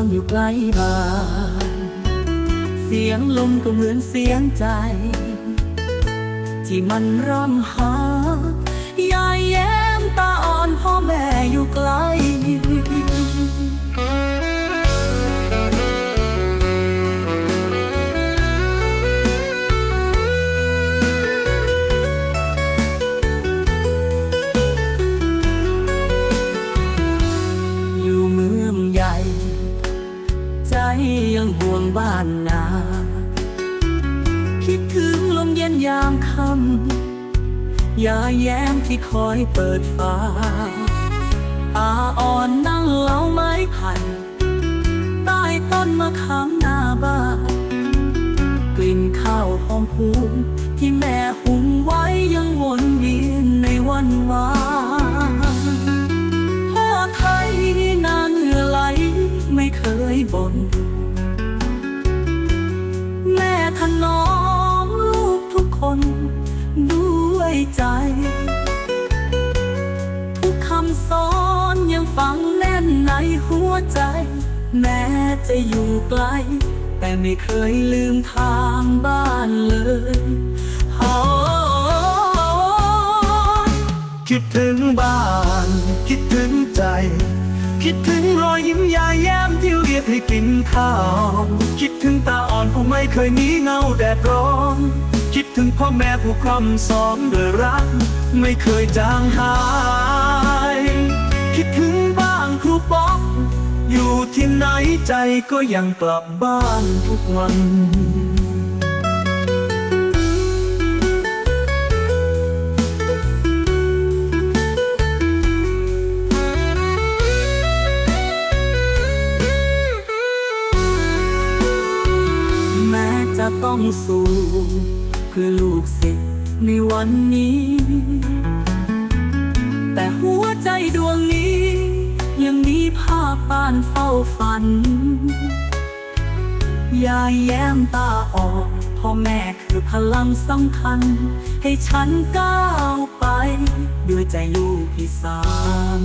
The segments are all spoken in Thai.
งอยู่ใกล้บ้าน เสียงลมก็เหมือนเสียงใจ ที่มันร่ำหายายแย้มตาอ่อนพ่อแม่อยู่ไกล บ้านนา คิดถึงลมเย็นยามค่ำยาแย้มที่คอยเปิดฟ้าอาอ่อนนั่งเล้าไม้ไผ่ใต้ต้นมะขามหน้าบ้านกลิ่นข้าวหอมหุงที่แม่หุงไว้ยังวนเวียนในวันวานำสอนยังฝังแน่นในหัวใจ แม้จะอยู่ไกล แต่ไม่เคยลืมทางบ้านเลยโอ้คิดถึงบ้าน คิดถึงใจ คิดถึงรอยยิ้มยายแย้มที่เรียกให้กินข้าว คิดถึงตาอ่อนผู้ไม่เคยหนีเงาแดดร้อน คิดถึงพ่อแม่ผู้คร่ำสอนด้วยรัก ไม่เคยจางหาย ไหนใจก็ยังกลับบ้านทุกวันแม้จะต้องสู้เพื่อลูกศิษย์ในวันนี้ แต่หัวใจดวงนี้ บ้านเฝ้าฝัน ยายแย้มตาออกพ่อแม่คือพลังสำคัญ ให้ฉันก้าวไป ด้วยใจลูกอีสาน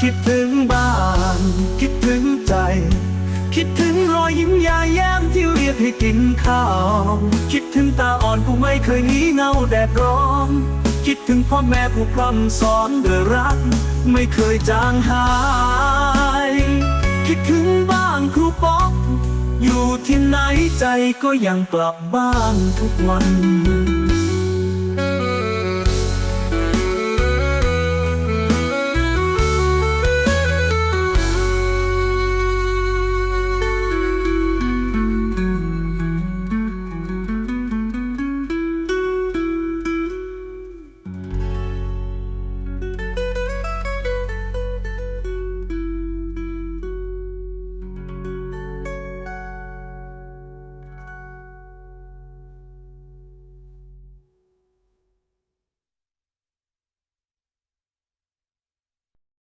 คิดถึง อยยิ้มยาแย้มที่เรียกให้กินข้าว คิดถึงตาอ่อนผู้ไม่เคยหนีเงาแดดร้อน คิดถึงพ่อแม่ผู้พร่ำสอนด้วยรัก ไม่เคยจางหาย คิดถึงบ้านครูป๊อกอยู่ที่ไหนใจก็ยังกลับบ้านทุกวัน